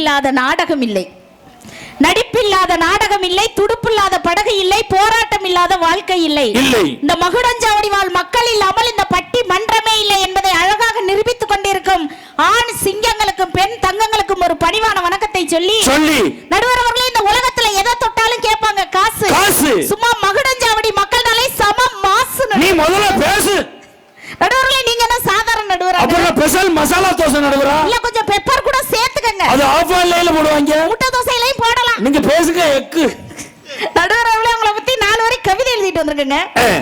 இல்லாத நாடகம் இல்லை. நடிப்பில்லாத நாடகம் இல்லை துடுப்பில்லாத படகு இல்லை போராட்டம் இல்லாத வாழ்க்கை இல்லை. இந்த மகுடஞ்சாவடி வாழ் மக்கள் இல்லாமல் இந்த பட்டி மன்றமே இல்லை என்பதை அழகாக நிரூபித்துக் கொண்டிருக்கும் ஆண் சிங்கங்களுக்கும் பெண் தங்கங்களுக்கும் ஒரு பணிவான வணக்கத்தை சொல்லி சொல்லி. நடுவர் அவர்களே இந்த உலகத்துல எதை தொட்டாலும் கேட்பாங்க காசு. காசு. சும்மா மகுடஞ்சாவடி மக்கள்னாலே சமம் மாசு நீ முதல்ல பேசு. நடுவர்களே நீங்க என்ன சாதாரண நடுவர்? அப்புறம் ஸ்பெஷல் மசாலா தோசை நடுவரா? இல்ல கொஞ்சம் பெப்பர் கூட சேர்த்துக்கங்க. அது ஆஃப் ஆன்லைன்ல போடுவாங்க. முட்டை தோசையிலையும் போடலாம். நீங்க பேசுங்க எக்கு. நடுவர் அவர்களே உங்களை பத்தி நாலு வரை கவிதை எழுதிட்டு வந்திருக்கேங்க.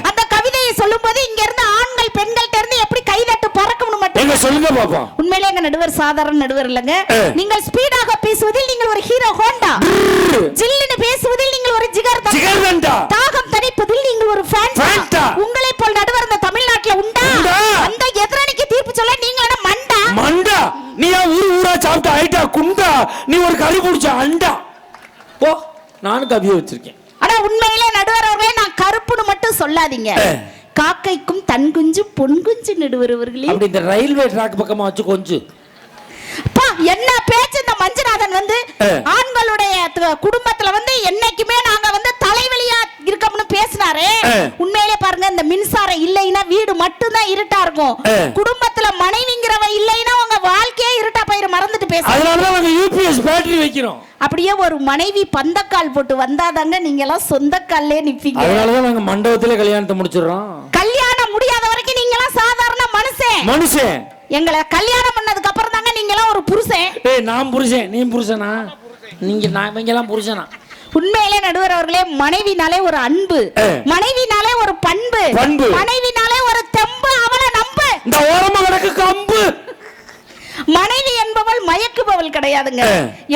அந்த கவிதையை சொல்லும்போது இங்க இருந்து ஆண்கள் பெண்கள்ட்ட இருந்து எப்படி கைதட்டு பறக்கணும் மட்டும் எங்க சொல்லுங்க பாப்போம் உண்மையிலே எங்க நடுவர் சாதாரண நடுவர் இல்லைங்க. ஆ. நீங்கள் ஸ்பீடாக பேசுவதில் நீங்கள் ஒரு ஹீரோ ஹோண்டா. ஜில்லுன்னு பேசுவதில் நீங்கள் ஒரு ஜிகர். ஜிகர்தண்டா. தாகம் தணிப்பதில் நீங்கள் ஒரு ஃபேண்டா ஃபேண்டா. உங்களை போல் நடுவர் இந்த தமிழ்நாட்டுல உண்டா உண்டா? அந்த எதிரணிக்கு தீர்ப்பு சொல்ல நீங்க என்ன மண்டா மண்டா நீ ஏன் ஊரு ஊரா சாப்பிட்ட ஆயிட்டா குண்டா நீ ஒரு களி குடிச்ச அண்டா. ஓ நானும் கவியை வச்சிருக்கேன். ஆனா உண்மையிலே நடுவர் அவர்களே நான் கருப்புன்னு மட்டும் சொல்லாதீங்க. காக்கைக்கும் தன் குஞ்சு பொன் குஞ்சு நடுவர் அவர்களே அப்படி இந்த ரயில்வே ட்ராக் பக்கமா வச்சு கொஞ்சம் என்ன பேச்சு? இந்த மஞ்சுநாதன் வந்து. ஆண்களுடைய குடும்பத்துல வந்து என்னைக்குமே நாங்க வந்து தலைவலியா இருக்கோம்னு பேசினாரு. உண்மையிலே பாருங்க இந்த மின்சாரம் இல்லைன்னா வீடு மட்டும்தான் இருட்டா இருக்கும். குடும்பத்துல மனைவிங்கிறவ இல்லைன்னா உங்க வாழ்க்கையே இருட்டா போயிரு மறந்துட்டு பேச அதனாலதான் நாங்க யூபிஎஸ் பேட்டரி வைக்கிறோம். அப்படியே ஒரு மனைவி பந்தக்கால் போட்டு வந்தாதாங்க நீங்க எல்லாம் சொந்த கால்லே நிப்பீங்க. அதனாலதான் நாங்க மண்டபத்திலே கல்யாணத்தை முடிச்சிடுறோம். கல்யாணம் முடியாத வரைக்கும் நீங்க எல்லாம் சாதாரண மனுஷன். மனுஷன். எங்களை கல்யாணம் பண்ணதுக்கு அப்புறம் தாங்க நீங்க எல்லாம் ஒரு புருஷன். ஏய் நான் புருஷன். நீ புருஷனா? நீங்க நான் இவங்க எல்லாம் புருஷனா? உண்மையிலே நடுவர் அவர்களே மனைவினாலே ஒரு அன்பு. மனைவினாலே ஒரு பண்பு. பண்பு. மனைவினாலே ஒரு தெம்பு அவளை நம்பு. இந்த ஓரமா கிடக்கு கம்பு. மனைவி என்பவள் மயக்குபவள் கிடையாதுங்க.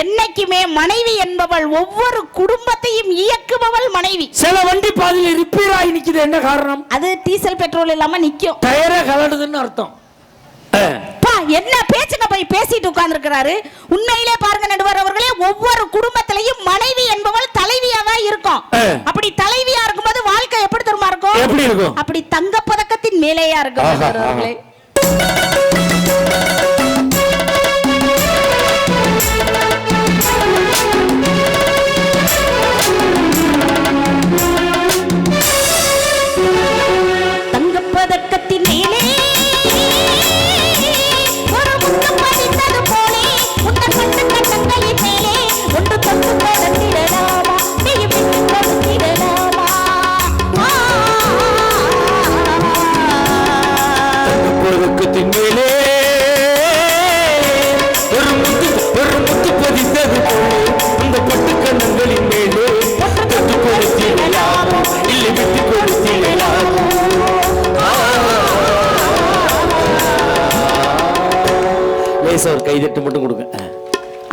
என்னைக்குமே மனைவி என்பவள் ஒவ்வொரு குடும்பத்தையும் இயக்குபவள் மனைவி. சில வண்டி பாதியில ரிப்பேர் ஆகி நிக்குது. என்ன காரணம்? அது டீசல் பெட்ரோல் இல்லாம நிக்கும். டயரே கலடுதுன்னு அர்த்தம். என்ன பேச்சுங்க போய் பேசிட்டு உட்கார்ந்துருக்கிறாரு? உண்மையிலே பாருங்க நடுவர் அவர்களே ஒவ்வொரு குடும்பத்திலையும் மனைவி என்பவள் தலைவியா தான் இருக்கும். அப்படி தலைவியா இருக்கும்போது வாழ்க்கை எப்படி தெரியுமா இருக்கும்? எப்படி இருக்கும்? அப்படி தங்க பதக்கத்தின் மேலேயா இருக்கும் நடுவர் அவர்களே. லேசா ஒரு கைதட்டு மட்டும் கொடுங்க.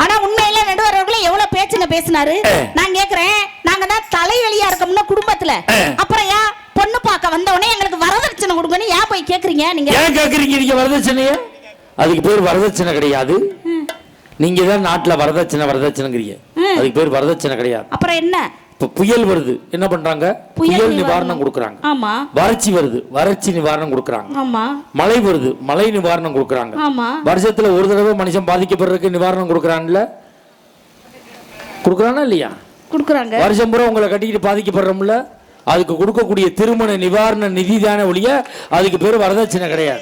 ஆனா உண்மையில நடுவர் அவர்களே எவ்வளவு பேச்சுங்க பேசினாரு. நான் கேக்குறேன். நாங்க தான் தலைவலியா இருக்கோம்னா குடும்பத்துல. அப்புறம் ஏன் பொண்ணு பார்க்க வந்த உடனே எங்களுக்கு வரதட்சணை கொடுங்கன்னு ஏன் போய் கேக்குறீங்க நீங்க? ஏன் கேக்குறீங்க நீங்க வரதட்சணைய? அதுக்கு பேர் வரதட்சணை கிடையாது. நீங்க தான் நாட்டுல வரதட்சணை வரதட்சணைங்கிறீங்க. அதுக்கு பேர் வரதட்சணை கிடையாது. அப்புறம் என்ன? இப்ப புயல் வருது. என்ன பண்றாங்க? புயல். நிவாரணம் கொடுக்கறாங்க. ஆமா. வறட்சி வருது. வறட்சி நிவாரணம் கொடுக்கறாங்க. ஆமா. மழை வருது. மழை நிவாரணம் கொடுக்கறாங்க. ஆமா. வருஷத்துல ஒரு தடவை மனுஷன் பாதிக்கப்படுறதுக்கு நிவாரணம் கொடுக்கறான்ல? கொடுக்கறானா இல்லையா? குடுக்குறாங்க. வருஷம் பூரா உங்களை கட்டிக்கிட்டு பாதிக்கப்படுறோம்ல? அதுக்கு கொடுக்கக்கூடிய திருமண நிவாரண நிதி தானே ஒழிய அதுக்கு பேர் வரதட்சணை கிடையாது.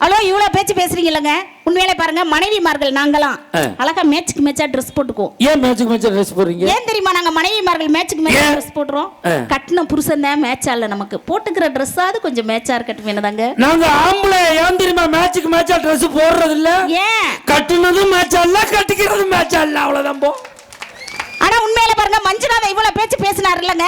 ஹலோ இவ்வளவு பேச்சு பேசுறீங்கல்லங்க? உண்மையிலே பாருங்க மனைவிமார்கள் நாங்களாம். அழகா மேட்ச்க்கு மேட்சா ட்ரெஸ் போட்டுக்குவோம். ஏன் மேட்சுக்கு மேட்ச் ட்ரெஸ் போடுறீங்க? ஏன் தெரியுமா நாங்க மனைவிமார்கள் மேட்ச்க்கு மேட்சா? ட்ரெஸ் போடுறோம். கட்டின புருஷன் தான் மேட்சா இல்ல நமக்கு. போட்டுக்கிற ட்ரெஸ்ஸாவது கொஞ்சம் மேட்சா இருக்கட்டும் என்னதாங்க? நாங்க ஆம்பளை ஏன் தெரியுமா மேட்சுக்கு மேட்சா ட்ரெஸ் போடுறது இல்ல ஏன்? கட்டுனதும் மேட்ச் அல்ல கட்டிக்கிறதும் மேட்ச் அல்ல அவ்வளவுதான் போ. ஆனா உண்மையில பாருங்க மஞ்சுநாதன் இவ்வளவு பேச்சு பேசினாரு இல்லங்க.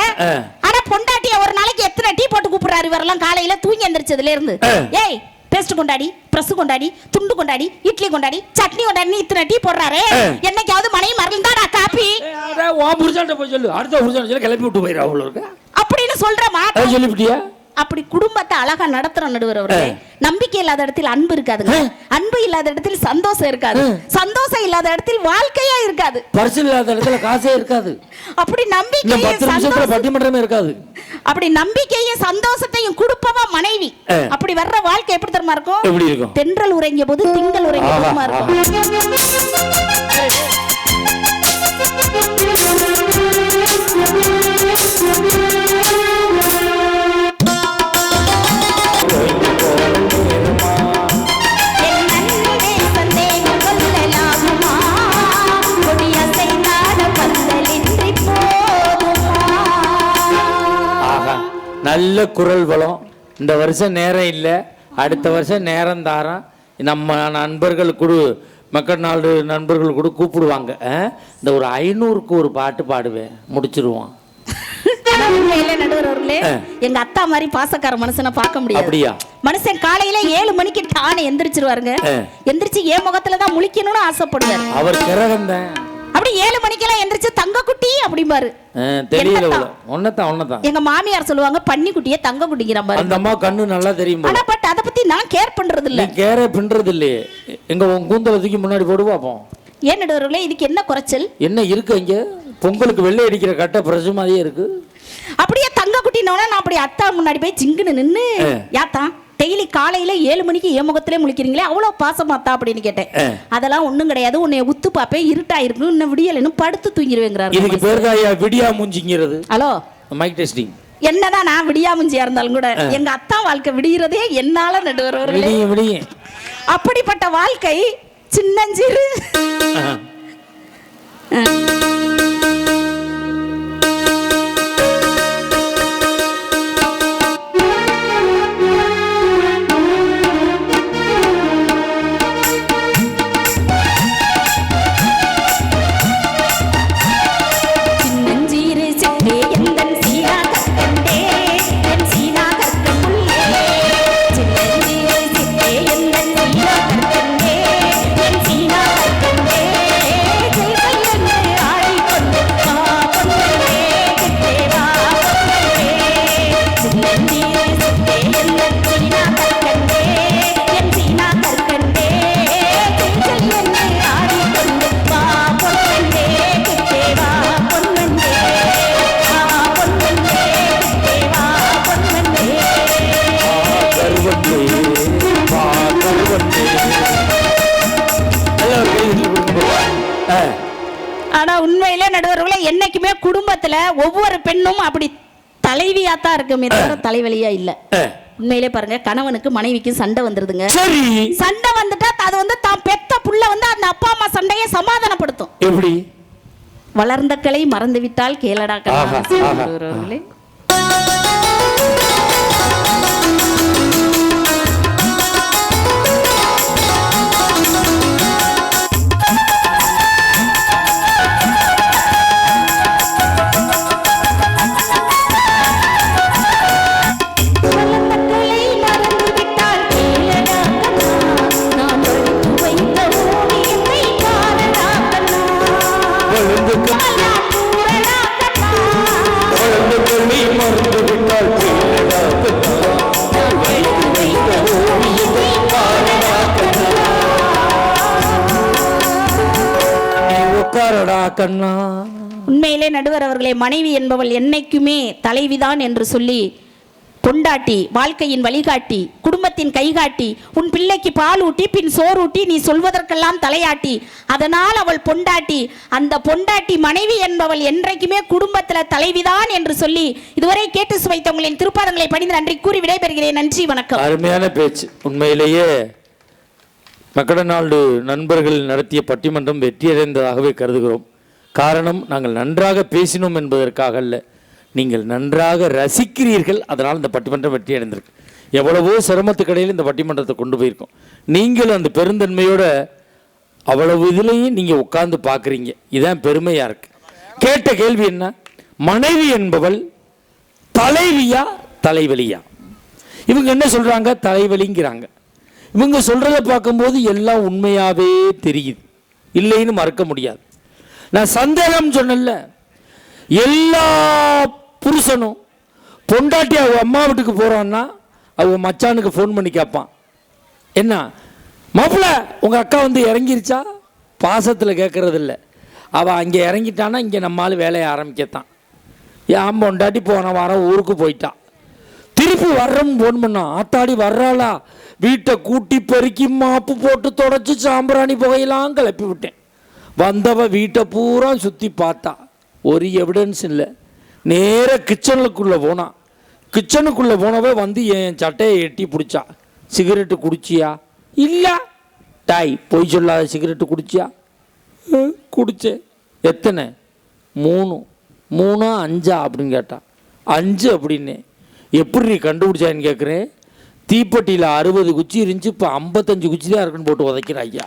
ஆனா பொண்டாட்டிய ஒரு நாளைக்கு எத்தனை டீ போட்டு கூப்பிடுறாரு? இவரெல்லாம் காலையில தூங்கி எந்திரிச்சதுல இருந்து. ஏய் பேஸ்ட் கொண்டாடி பிரஸ் கொண்டாடி துண்டு கொண்டாடி இட்லி கொண்டாடி சட்னி கொண்டாடி இத்தனை டீ போடுறாரு. என்னைக்காவது மனைவி மறந்தாடா காப்பி? உன் புருஷன்ட்ட போய் சொல்லு. அடுத்த புருஷன் சொல்லி கிளப்பி விட்டு போயிரு அவ்வளோ அப்படின்னு சொல்றமா சொல்லிவிட்டியா? அப்படி குடும்பத்தை அழகா நடத்துற நடுவர் அவர்களே. நம்பிக்கை இல்லாத இடத்தில் அன்பு இருக்காதுங்க. அன்பு இல்லாத இடத்தில் சந்தோஷம் இருக்காது. சந்தோஷம் இல்லாத இடத்தில் வாழ்க்கையா இருக்காது. பரிசு இல்லாத இடத்துல காசே இருக்காது. அப்படி சந்தோஷம் பட்டிமன்றமே இருக்காது. அப்படி நம்பிக்கையும் சந்தோஷத்தையும் கொடுப்பவா மனைவி. அப்படி வர்ற வாழ்க்கை எப்படி தெரியுமா இருக்கும்? எப்படி இருக்கும்? தென்றல் உறங்கிய போது திங்கள் உறங்கிய ஆஹா, போதுமா இருக்கும்? நல்ல குரல் வளம். இந்த வருஷம் நேரம் இல்லை. அடுத்த வருஷம் நேரம் தாரம். நம்ம நண்பர்கள் கூட மக்கள் நாடு நண்பர்கள் கூட கூப்பிடுவாங்க? இந்த ஒரு ஐநூறுக்கு ஒரு பாட்டு பாடுவேன். முடிச்சிருவோம். எங்க அத்தா மாதிரி பாசக்கார மனுஷனை பார்க்க முடியாது. அப்படியா? மனுஷன் காலையில ஏழு மணிக்கு டான எந்திரிச்சிருவாருங்க. எந்திரிச்சு என் முகத்துல தான் முழிக்கணும்னு ஆசைப்படுவாரு. அவர் கிரகம் தான். அப்படி ஏழு மணிக்கெல்லாம் எந்திரிச்சு தங்க குட்டி அப்படிம்பாரு தெரியல? ஒன்னதான் ஒன்னதான் எங்க மாமியார் சொல்லுவாங்க பன்னி குட்டியே தங்க குட்டிங்கிற அந்த அம்மா கண்ணு நல்லா தெரியும். ஆனா பட் அதை பத்தி நான் கேர் பண்றது இல்ல கேரே பின்றது இல்லையே எங்க உன் கூந்தலை தூக்கி முன்னாடி போடு பார்ப்போம் ஏன் நடுவர்களே இதுக்கு என்ன குறைச்சல்? என்ன இருக்கு இங்க? பொங்கலுக்கு வெள்ளை அடிக்கிற கட்டை பிரசு மாதிரியே இருக்கு. அப்படியே தங்க குட்டினோட நான் அப்படி அத்தா முன்னாடி போய் ஜிங்குன்னு நின்னு ஆ. டெய்லி காலையில ஏழு மணிக்கு என் முகத்திலே முழிக்கிறீங்களே அவ்வளவு பாசமாத்தா அப்படின்னு கேட்டேன். அதெல்லாம் ஒண்ணும் கிடையாது. உன்னை உத்து பாப்பேன் இருட்டா இருக்கும் இன்னும் விடியல் இன்னும் படுத்து தூங்கிடுவேங்கிறாரு இதுக்கு பேர் தாயா விடியா மூஞ்சிங்கிறது? ஹலோ? மைக் டெஸ்டிங் என்னதான் நான் விடியாமுஞ்சியா இருந்தாலும் கூட எங்க அத்தா வாழ்க்கை விடிகிறதே என்னால விடிய விடிய. அப்படிப்பட்ட வாழ்க்கை சின்னஞ்சிறு. குடும்பத்துல ஒவ்வொரு பெண்ணும் அப்படி தலைவியா தான் இருக்குமே தவிர தலைவலியா இல்ல. உண்மையிலே பாருங்க கணவனுக்கு மனைவிக்கும் சண்டை வந்துருதுங்க. சரி. சண்டை வந்துட்டா அது வந்து தான் பெத்த புள்ள வந்து அந்த அப்பா அம்மா சண்டையை சமாதானப்படுத்தும். எப்படி? வளர்ந்த கிளை மறந்து விட்டால் கேளடா ஆஹா, கண்ணா. உண்மையிலே நடுவர் அவர்களே மனைவி என்பவள் என்னைக்குமே தலைவிதான் என்று சொல்லி பொண்டாட்டி வாழ்க்கையின் வழிகாட்டி குடும்பத்தின் கைகாட்டி உன் பிள்ளைக்கு பால் ஊட்டி பின் சோறூட்டி நீ சொல்வதற்கெல்லாம் தலையாட்டி அதனால் அவள் பொண்டாட்டி அந்த பொண்டாட்டி மனைவி என்பவள் என்றைக்குமே குடும்பத்துல தலைவிதான் என்று சொல்லி இதுவரை கேட்டு சுவைத்த உங்களின் திருப்பாதங்களை பணிந்து நன்றி கூறி விடைபெறுகிறேன். நன்றி வணக்கம். அருமையான பேச்சு. உண்மையிலேயே மக்கடநாடு நண்பர்கள் நடத்திய பட்டிமன்றம் வெற்றியடைந்ததாகவே கருதுகிறோம். காரணம் நாங்கள் நன்றாக பேசினோம் என்பதற்காக அல்ல. நீங்கள் நன்றாக ரசிக்கிறீர்கள் அதனால் இந்த பட்டிமன்றம் வெற்றி அடைந்திருக்கு. எவ்வளவோ சிரமத்துக்கடையில் இந்த பட்டிமன்றத்தை கொண்டு போயிருக்கோம். நீங்கள் அந்த பெருந்தன்மையோட அவ்வளவு இதுலேயும் நீங்கள் உட்கார்ந்து பார்க்குறீங்க. இதுதான் பெருமையாக இருக்கு. கேட்ட கேள்வி என்ன? மனைவி என்பவள் தலைவியா தலைவலியா? இவங்க என்ன சொல்கிறாங்க தலைவலிங்கிறாங்க. இவங்க சொல்கிறத பார்க்கும்போது எல்லாம் உண்மையாகவே தெரியுது. இல்லைன்னு மறக்க முடியாது. நான் சந்தேகம் சொன்னேன்ல. எல்லா புருஷனும் பொண்டாட்டி அவங்க அம்மா வீட்டுக்கு போறான்னா அவங்க மச்சானுக்கு ஃபோன் பண்ணி கேட்பான். என்ன? மாப்பிள்ள உங்க அக்கா வந்து இறங்கிருச்சா? பாசத்தில் கேட்கறது அவள் அவ அங்கே இறங்கிட்டான்னா இங்கே நம்மால் வேலையை ஆரம்பிக்கத்தான். ஏன் பொண்டாட்டி போன வாரம் ஊருக்கு போயிட்டான் திருப்பி வர்றோம் ஃபோன் பண்ணான் ஆத்தாடி வர்றாளா? வீட்டை கூட்டி பெருக்கி மாப்பு போட்டு தொடச்சி சாம்பிராணி புகையெல்லாம் கிளப்பி விட்டேன். வந்தவ வீட்டை பூரா சுற்றி பார்த்தா. ஒரு எவிடன்ஸ் இல்லை. நேர கிச்சனுக்குள்ளே போனான் கிச்சனுக்குள்ளே போனவ வந்து என் சட்டையை எட்டி பிடிச்சா. சிகரெட்டு குடிச்சியா? இல்லை. டாய் பொய் சொல்லாத சிகரெட்டு குடிச்சியா? குடித்தேன் குடிச்சேன். எத்தனை? மூணு. மூணா அஞ்சா அப்படின்னு கேட்டான் அஞ்சு அப்படின்னு. எப்படி கண்டுபிடிச்சான்னு கேட்குறேன் தீப்பெட்டியில் அறுபது குச்சி இருந்துச்சு இப்போ ஐம்பத்தஞ்சு குச்சி தான் இருக்குன்னு போட்டு உதைக்கிறேன் ஐயா.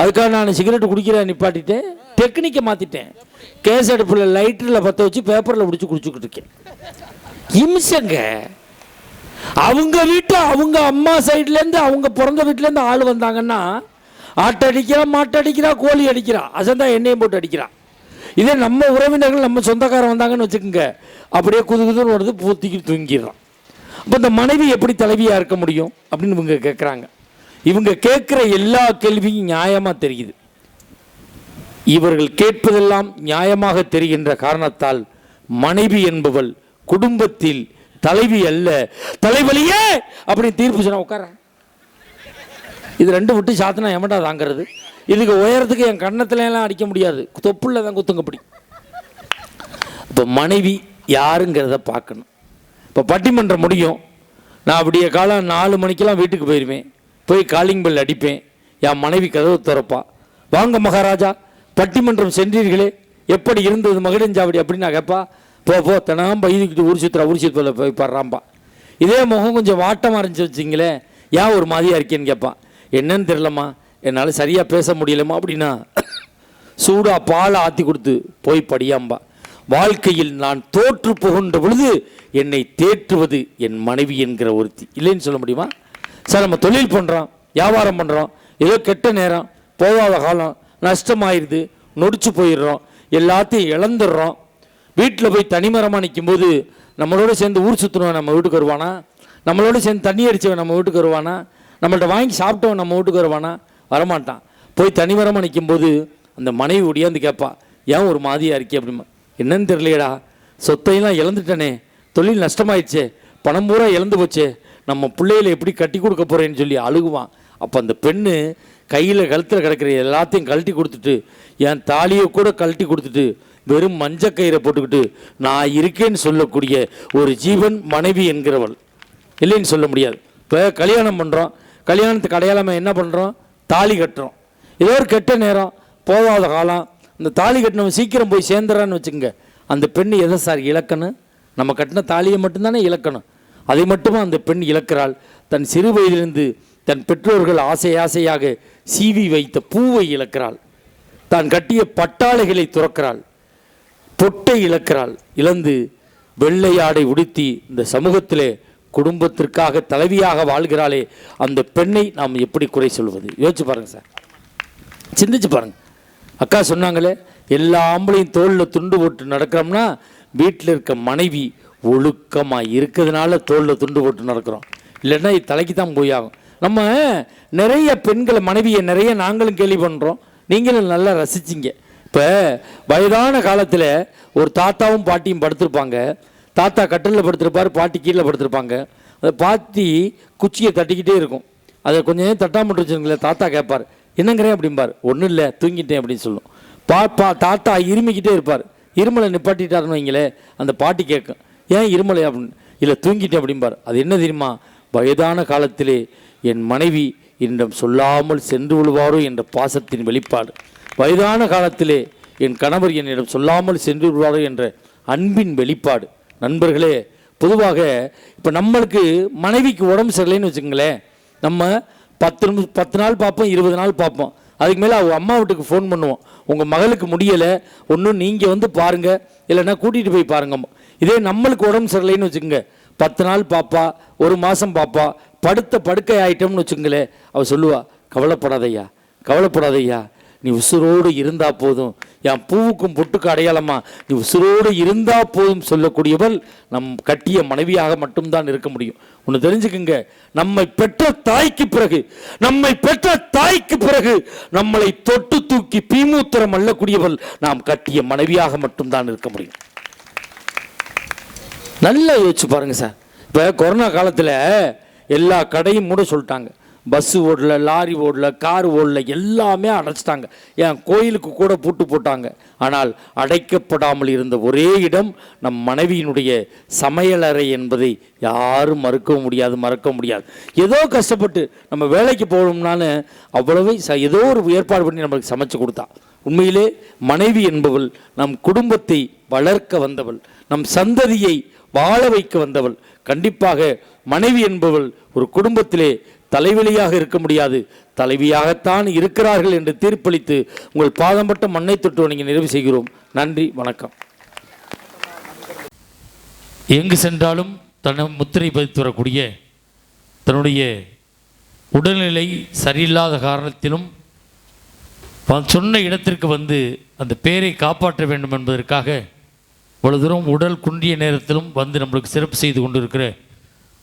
அதுக்காக நான் சிகரெட் குடிக்கிறேன் நிப்பாட்டிட்டேன் டெக்னிக்கை மாற்றிட்டேன் கேஸ் அடுப்பில் லைட்டரில் பற்ற வச்சு பேப்பரில் பிடிச்சி குடிச்சுக்கிட்டு இருக்கேன். இம்சங்க. அவங்க வீட்டு அவங்க அம்மா சைட்லேருந்து அவங்க பிறந்த வீட்டிலேருந்து ஆள் வந்தாங்கன்னா ஆட்டை அடிக்கிறா மாட்டை அடிக்கிறா கோழி அடிக்கிறா அசந்தா எண்ணெயும் போட்டு அடிக்கிறா. இதே நம்ம உறவினர்கள் நம்ம சொந்தக்காரன் வந்தாங்கன்னு வச்சுக்கோங்க அப்படியே குது குதுன்னு வருது பூத்திக்கு தூங்கிடுறான். அப்போ இந்த மனைவி எப்படி தலைவியாக இருக்க முடியும் அப்படின்னு இவங்க கேட்குறாங்க இவங்க கேட்குற எல்லா கேள்வியும் நியாயமாக தெரியுது. இவர்கள் கேட்பதெல்லாம் நியாயமாக தெரிகின்ற காரணத்தால் மனைவி என்பவள் குடும்பத்தில் தலைவி அல்ல. தலைவலியே! அப்படின்னு தீர்ப்பு சொன்னா உட்கார? இது ரெண்டு விட்டு சாத்தினா எமட்டா தாங்கிறது? இதுக்கு உயரத்துக்கு என் கண்ணத்துல எல்லாம் அடிக்க முடியாது. தொப்புள்ள தான் குத்துங்கப்படி. இப்போ மனைவி யாருங்கிறத பார்க்கணும். இப்போ பட்டிமன்றம் முடியும். நான் விடிய காலம் நாலு மணிக்கெல்லாம் வீட்டுக்கு போயிடுவேன் போய் காலிங் பெல் அடிப்பேன். என் மனைவி கதவு திறப்பா. வாங்க மகாராஜா பட்டிமன்றம் சென்றீர்களே. எப்படி இருந்தது மகிழஞ்சாவடி? அப்படின்னு நான் கேட்பா போ போ தினம் பைதிக்கிட்டு ஊர் சுற்றுறா ஊர் சுற்றுல போய் பாடுறாம்பா. இதே முகம் கொஞ்சம் வாட்டமாக இருந்துச்சு வச்சிங்களேன் ஏன் ஒரு மாதிரியாக இருக்கேன்னு கேட்பான் என்னன்னு தெரிலம்மா என்னால் சரியாக பேச முடியலம்மா அப்படின்னா சூடாக பால் ஆற்றி கொடுத்து போய் படியாம்பா. வாழ்க்கையில் நான் தோற்று புகுன்ற பொழுது என்னை தேற்றுவது என் மனைவி என்கிற ஒருத்தி. இல்லைன்னு சொல்ல முடியுமா? சார் நம்ம தொழில் பண்ணுறோம் வியாபாரம் பண்ணுறோம் ஏதோ கெட்ட நேரம் போகாத காலம் நஷ்டமாயிருது நொடிச்சு போயிடுறோம் எல்லாத்தையும் இழந்துடுறோம். வீட்டில் போய் தனிமரமாக நிற்கும்போது நம்மளோட சேர்ந்து ஊர் சுற்றுனவன் நம்ம வீட்டுக்கு வருவானா? நம்மளோட சேர்ந்து தண்ணி அடித்தவன் நம்ம வீட்டுக்கு வருவானா? நம்மள்ட்ட வாங்கி சாப்பிட்டவன் நம்ம வீட்டுக்கு வருவானா? வரமாட்டான். போய் தனிமரமாக நிற்கும்போது அந்த மனைவி ஒடியாந்து கேட்பா ஏன் ஒரு மாதிரியாக இருக்கே? அப்படிமா என்னன்னு தெரியலையடா. சொத்தையெல்லாம் இழந்துட்டனே. தொழில் நஷ்டமாயிடுச்சே. பணம் பூரா இழந்து போச்சே. நம்ம பிள்ளைகளை எப்படி கட்டி கொடுக்க போகிறேன்னு சொல்லி அழுகுவான். அப்போ அந்த பெண்ணு கையில் கழுத்தில் கிடக்கிற எல்லாத்தையும் கழட்டி கொடுத்துட்டு என் தாலியை கூட கழட்டி கொடுத்துட்டு வெறும் மஞ்சக்கயிறை போட்டுக்கிட்டு நான் இருக்கேன்னு சொல்லக்கூடிய ஒரு ஜீவன் மனைவி என்கிறவள். இல்லைன்னு சொல்ல முடியாது. இப்போ கல்யாணம் பண்ணுறோம் கல்யாணத்துக்கு அடையாளமாக என்ன பண்ணுறோம் தாலி கட்டுறோம். ஏதோ ஒரு கெட்ட நேரம் போகாத காலம். இந்த தாலி கட்டினவன் சீக்கிரம் போய் சேர்ந்துறான்னு வச்சுக்கோங்க. அந்த பெண் எதை சார் இழக்கணும்? நம்ம கட்டின தாலியை மட்டும்தானே இழக்கணும்? அதை மட்டுமா அந்த பெண் இழக்கிறாள்? தன் சிறு வயதிலிருந்து தன் பெற்றோர்கள் ஆசை ஆசையாக சீவி வைத்த பூவை இழக்கிறாள். தான் கட்டிய பட்டாளைகளை துறக்கிறாள். பொட்டை இழக்கிறாள். இழந்து வெள்ளை ஆடை உடுத்தி இந்த சமூகத்திலே குடும்பத்திற்காக தலைவியாக வாழ்கிறாளே அந்த பெண்ணை நாம் எப்படி குறை சொல்வது? யோசிச்சு பாருங்க சார். சிந்திச்சு பாருங்க. அக்கா சொன்னாங்களே எல்லா ஆம்பளையும் தோளில் துண்டு போட்டு நடக்கிறோம்னா வீட்டில் இருக்க மனைவி ஒழுக்கமாக இருக்கிறதுனால தோளில் துண்டு போட்டு நடக்கிறோம். இல்லைன்னா இது தலைக்கு தான் போய் ஆகும் நம்ம நிறைய பெண்களை மனைவியை நிறைய நாங்களும் கேள்வி பண்ணுறோம் நீங்களும் நல்லா ரசிச்சிங்க. இப்போ வயதான காலத்தில் ஒரு தாத்தாவும் பாட்டியும் படுத்திருப்பாங்க. தாத்தா கட்டிலில் படுத்திருப்பார் பாட்டி கீழே படுத்திருப்பாங்க. அதை பாட்டி குச்சியை தட்டிக்கிட்டே இருக்கும். அதை கொஞ்சம் நேரம் தட்டாமட்டு வச்சுருங்களேன் தாத்தா கேட்பார். என்னங்கிறேன் அப்படிம்பார். ஒன்றும் இல்லை தூங்கிட்டேன் அப்படின்னு சொல்லும். பா பா தாத்தா இருமிக்கிட்டே இருப்பார். இருமலை நிப்பாட்டிட்டாருன்னு வைங்களே அந்த பாட்டி கேட்கும் ஏன் இருமலை அப்படின்னு இல்லை தூங்கிட்டேன் அப்படிம்பார். அது என்ன தெரியுமா? வயதான காலத்திலே என் மனைவி என்னிடம் சொல்லாமல் சென்று விழுவாரோ என்ற பாசத்தின் வெளிப்பாடு. வயதான காலத்திலே என் கணவர் என்னிடம் சொல்லாமல் சென்று விடுவாரோ என்ற அன்பின் வெளிப்பாடு. நண்பர்களே பொதுவாக இப்போ நம்மளுக்கு மனைவிக்கு உடம்பு சரியில்லைன்னு வச்சுக்கங்களேன். நம்ம பத்து நிமிஷம் பத்து நாள் பார்ப்போம் இருபது நாள் பார்ப்போம். அதுக்கு மேலே அவங்க அம்மா வீட்டுக்கு ஃபோன் பண்ணுவோம் உங்கள் மகளுக்கு முடியலை ஒன்றும் நீங்கள் வந்து பாருங்கள் இல்லைன்னா கூட்டிகிட்டு போய் பாருங்க இதே நம்மளுக்கு உடம்பு சரியில்லைன்னு வச்சுக்கோங்க. பத்து நாள் பாப்பா ஒரு மாதம் பாப்பா படுத்த படுக்கை ஆயிட்டோம்னு வச்சுங்களேன் அவள் சொல்லுவா கவலைப்படாதையா கவலைப்படாதையா நீ உசுரோடு இருந்தா போதும். என் பூவுக்கும் பொட்டுக்கு அடையாளமா நீ உசுரோடு இருந்தா போதும் சொல்லக்கூடியவள் நம் கட்டிய மனைவியாக மட்டும்தான் இருக்க முடியும். ஒன்று தெரிஞ்சுக்குங்க நம்மை பெற்ற தாய்க்கு பிறகு நம்மை பெற்ற தாய்க்கு பிறகு நம்மளை தொட்டு தூக்கி பீமூத்திரம் அள்ளக்கூடியவள் நாம் கட்டிய மனைவியாக மட்டும்தான் இருக்க முடியும். நல்லா யோசிச்சு பாருங்கள் சார். இப்போ கொரோனா காலத்தில் எல்லா கடையும் மூட சொல்லிட்டாங்க. பஸ்ஸு ஓடல லாரி ஓடல கார் ஓடல எல்லாமே அடைச்சிட்டாங்க. ஏன் கோயிலுக்கு கூட பூட்டு போட்டாங்க. ஆனால் அடைக்கப்படாமல் இருந்த ஒரே இடம் நம் மனைவியினுடைய சமையலறை என்பதை யாரும் மறுக்க முடியாது மறக்க முடியாது. ஏதோ கஷ்டப்பட்டு நம்ம வேலைக்கு போகணும்னாலும் அவ்வளவு ச ஏதோ ஒரு ஏற்பாடு பண்ணி நம்மளுக்கு சமைச்சு கொடுத்தா. உண்மையிலே மனைவி என்பவள் நம் குடும்பத்தை வளர்க்க வந்தவள் நம் சந்ததியை வாழ வைக்க வந்தவள். கண்டிப்பாக மனைவி என்பவள் ஒரு குடும்பத்திலே தலைவலியாக இருக்க முடியாது. தலைவியாகத்தான் இருக்கிறார்கள் என்று தீர்ப்பளித்து உங்கள் பாதம்பட்ட மண்ணை தொட்டு வணங்கி நிறைவு செய்கிறோம். நன்றி வணக்கம். எங்கு சென்றாலும் தன்னை முத்திரை பதித்து வரக்கூடிய தன்னுடைய உடல்நிலை சரியில்லாத காரணத்திலும் சொன்ன இடத்திற்கு வந்து அந்த பேரை காப்பாற்ற வேண்டும் என்பதற்காக இவ்வளவு தூரம் உடல் குன்றிய நேரத்திலும் வந்து நம்மளுக்கு சிறப்பு செய்து கொண்டிருக்கிற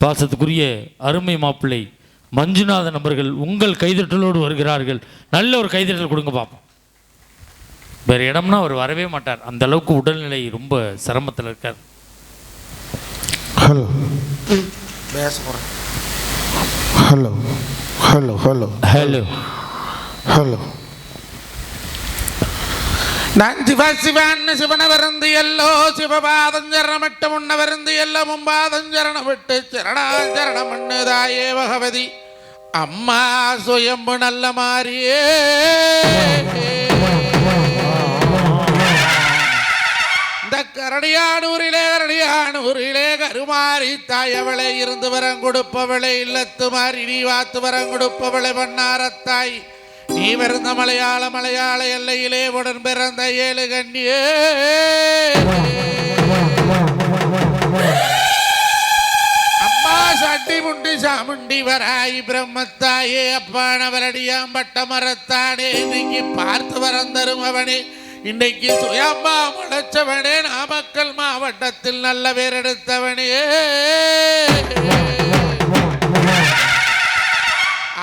பாசத்துக்குரிய அருமை மாப்பிள்ளை மஞ்சுநாதன் அவர்கள் உங்கள் கைதட்டலோடு வருகிறார்கள். நல்ல ஒரு கைதட்டல் கொடுங்க பார்ப்போம் வேறு இடம்னா அவர் வரவே மாட்டார். அந்த அளவுக்கு உடல்நிலை ரொம்ப சிரமத்தில் இருக்கார். Hello. Hello. Hello. Hello. Hello. Hello. நான் சிவ சிவன்னு சிவன வருந்து எல்லோ சிவபாதஞ்சரணம் விட்டு முன்ன வருந்து எல்ல மும்பாதஞ்சரணம் விட்டு சரணாச்சரணம் தாயே பகவதி. அம்மா சுயம்பு நல்ல மாறியே. இந்த கரடியானூரிலே கரடியானூரிலே கருமாறி தாயவளை இருந்து வரம் கொடுப்பவளை இல்லத்து மாறி நீ வாத்து வரம் கொடுப்பவளை நீ பிறந்த மலையாள மலையாள எல்லையிலே உடன் பிறந்த ஏழு கண்ணியே அம்மா சட்டி முண்டி சாமுண்டி வராய் பிரம்மத்தாயே அப்பானவரடியாம் பட்ட மரத்தானே இன்னைக்கு பார்த்து வரந்தரும் அவனே. இன்னைக்கு சுயம்பா முளைச்சவனே நாமக்கல் மாவட்டத்தில் நல்ல பேர் எடுத்தவனே.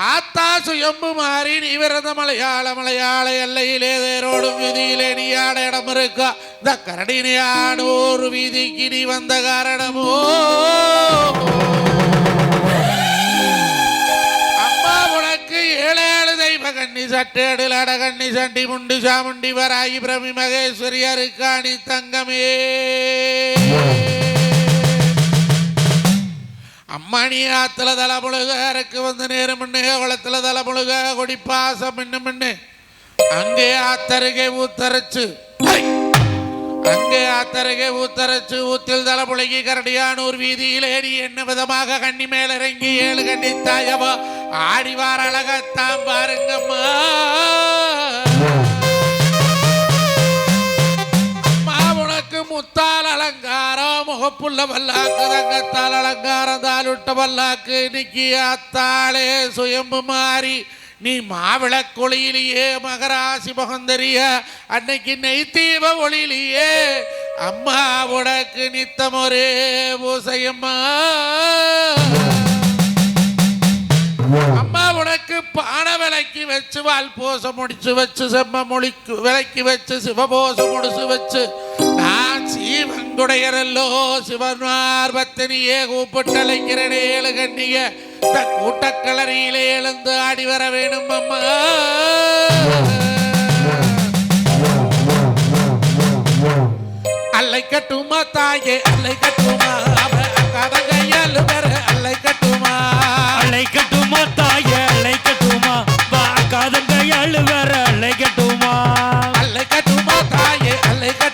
ஆத்தா சுயம்பு மாறி நீ விரத மலையாள மலையாள எல்லையிலே தேரோடும் வீதியிலே நீ ஆட இடம் இருக்கா? இந்த கரடினி ஆடோர் வீதிக்கு நீ வந்த காரணமோ? அம்மா உனக்கு ஏழு ஏழு தெய்வ கண்ணி சட்டேடு லட கண்ணி சண்டி முண்டு சாமுண்டி வராகி பிரமி மகேஸ்வரி அருக்காணி தங்கமே அம்மணி ஆத்துல தலை முழுக அறக்கு வந்து நேரு முன்னு குளத்துல தலை முழுக கொடி பாசம் மின்னு மின்னு. அங்கே ஆத்தருகே ஊத்தரைச்சு. அங்கே ஆத்தருகே ஊத்தரைச்சு ஊத்தில் தலை முழுகி கரடியானூர் வீதியில் ஏறி என்ன விதமாக கண்ணி மேல இறங்கி ஏழு கண்ணி தாயவா? ஆடிவார் அழகத்தான் பாருங்கம்மா. முத்தா உனக்கு முத்தால் அலங்காரம் முகப்புள்ள பல்லாக்கு தங்கத்தால் அலங்காரம் தாலுட்ட பல்லாக்கு இன்னைக்கு அத்தாளே சுயம்பு மாறி நீ மாவிளக்கொளியிலேயே மகராசி முகந்தரிய அன்னைக்கு நெய்த்தீப ஒளியிலேயே அம்மா உனக்கு நித்தம் ஒரே பூசையம்மா. அம்மா உனக்கு பான விலைக்கு வச்சு வால் போச முடிச்சு வச்சு செம்ம மொழிக்கு விலைக்கு வச்சு சிவபோச முடிச்சு வச்சு நான் சீவன் துடையரல்லோ சிவன்மார்பத்தினியே கூப்பிட்டலைக்கிறன ஏழு கண்ணிய கூட்டக்கலரியிலே எழுந்து ஆடி வர வேணும் அம்மா. அல்லை கட்டுமா தாயே அல்லை கட்டுமா கதகையால் பெற அல்லை கட்டுமா. அல்லை கட்டுமா தாயே அல்லை கட்டுமா கதங்கையால் வேற அல்லை கட்டுமா. அல்லை கட்டுமா தாயே அல்லை கட்டுமா